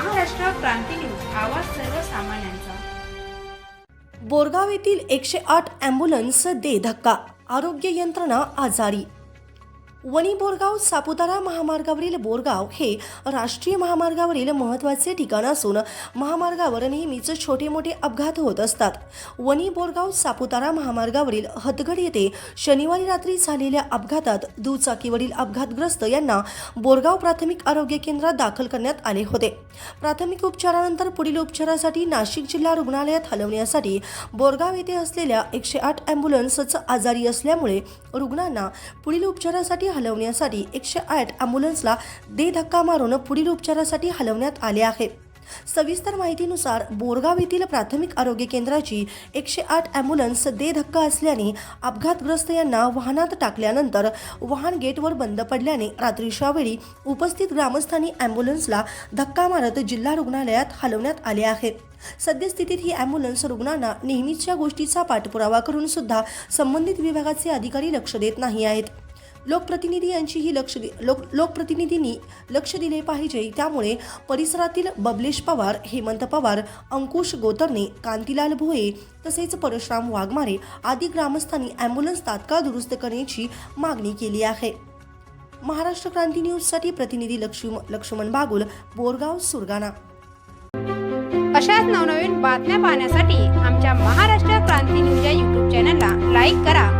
Maharashtra Kranti news आवाज सर्वसामान्यांचा. बोरगाव येथील एकशे आठ ॲम्ब्युलन्स दे धक्का. आरोग्य यंत्रणा आजारी. वणी बोरगाव सापुतारा महामार्गावरील बोरगाव हे राष्ट्रीय महामार्गावरील महत्त्वाचे ठिकाण असून महामार्गावर नेहमीच छोटे मोठे अपघात होत असतात. वणी बोरगाव सापुतारा महामार्गावरील हतगड येथे शनिवारी रात्री झालेल्या अपघातात दुचाकीवरील अपघातग्रस्त यांना बोरगाव प्राथमिक आरोग्य केंद्रात दाखल करण्यात आले होते. प्राथमिक उपचारानंतर पुढील उपचारासाठी नाशिक जिल्हा रुग्णालयात हलवण्यासाठी बोरगाव येथे असलेल्या एकशे आठ ॲम्ब्युलन्सच आजारी असल्यामुळे रुग्णांना पुढील उपचारासाठी हलवण्यासाठी एकशे आठ ॲम्ब्युलन्सला दे धक्का मारून पुढील उपचारासाठी हलवण्यात आले आहे. सविस्तर माहितीनुसार बोरगाव येथील प्राथमिक आरोग्य केंद्राची एकशे आठ ॲम्ब्युलन्स दे धक्का असल्याने अपघातग्रस्त यांना वाहनात टाकल्यानंतर वाहन गेटवर बंद पडल्याने रात्रीच्या वेळी उपस्थित ग्रामस्थांनी ॲम्ब्युलन्सला धक्का मारत जिल्हा रुग्णालयात हलवण्यात आले आहे. सद्यस्थितीत ही ॲम्ब्युलन्स रुग्णांना नेहमीच्या गोष्टीचा पाठपुरावा करून सुद्धा संबंधित विभागाचे अधिकारी लक्ष देत नाही आहेत. लोकप्रतिनिधी यांचीही लक्ष दि- लोक लोकप्रतिनिधींनी लक्ष दिले पाहिजे. त्यामुळे परिसरातील बबलेश पवार हेमंत पवार अंकुश गोतरणे कांतीलाल भोये तसेच परशुराम वाघमारे आदी ग्रामस्थांनी ॲम्ब्युलन्स तात्काळ दुरुस्त करण्याची मागणी केली आहे. महाराष्ट्र क्रांती न्यूजसाठी प्रतिनिधी लक्ष्म लक्ष्मण बागुल बोरगाव सुरगाणा. अशाच नवनवीन बातम्या पाहण्यासाठी आमच्या महाराष्ट्र क्रांती न्यूज या यूट्यूब चॅनलला लाईक करा.